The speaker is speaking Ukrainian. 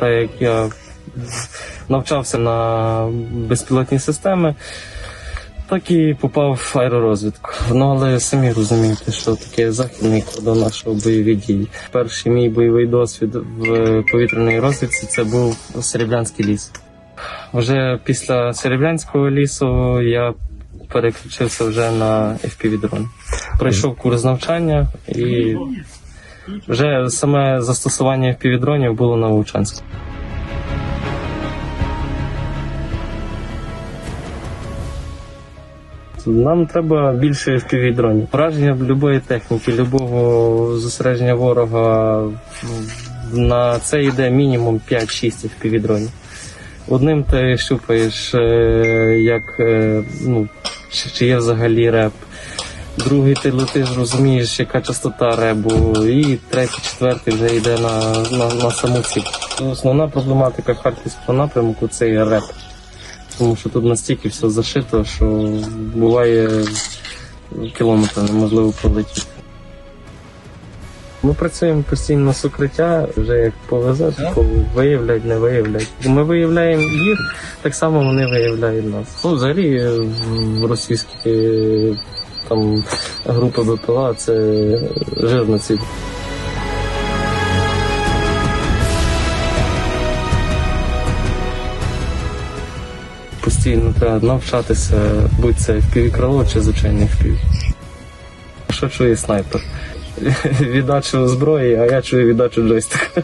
так як я навчався на безпілотні системи, так і попав в аеророзвідку. Ну але самі розумієте, що таке західний кордон нашого бойові дії. Перший мій бойовий досвід в повітряній розвідці це був Серебрянський ліс. Вже після Серебрянського лісу я переключився вже на FPV-дрон. Пройшов курс навчання і вже саме застосування FPV-дронів було на Вовчанську. Нам треба більше FPV-дронів. Враження будь-якої техніки, будь-якого зосередження ворога на це йде мінімум 5-6 FPV-дронів. Одним ти щупаєш, е, як е, ну, чи є взагалі реп. Другий ти летиш, розумієш, яка частота ребу, і третій, четвертий вже йде на, на, на саму ціль. Основна проблематика харківського напрямку це є реп. Тому що тут настільки все зашито, що буває кілометр неможливо пролетіти. Ми працюємо постійно з укриття, вже як повезе, то виявлять, не виявлять. Ми виявляємо їх, так само вони виявляють нас. Ну, взагалі російські е, там групи БПЛА це жирна ціль. Постійно треба навчатися, будь це впівкрало чи звичайний впів. Що чує снайпер? Віддачу зброї, а я чую віддачу джойстика.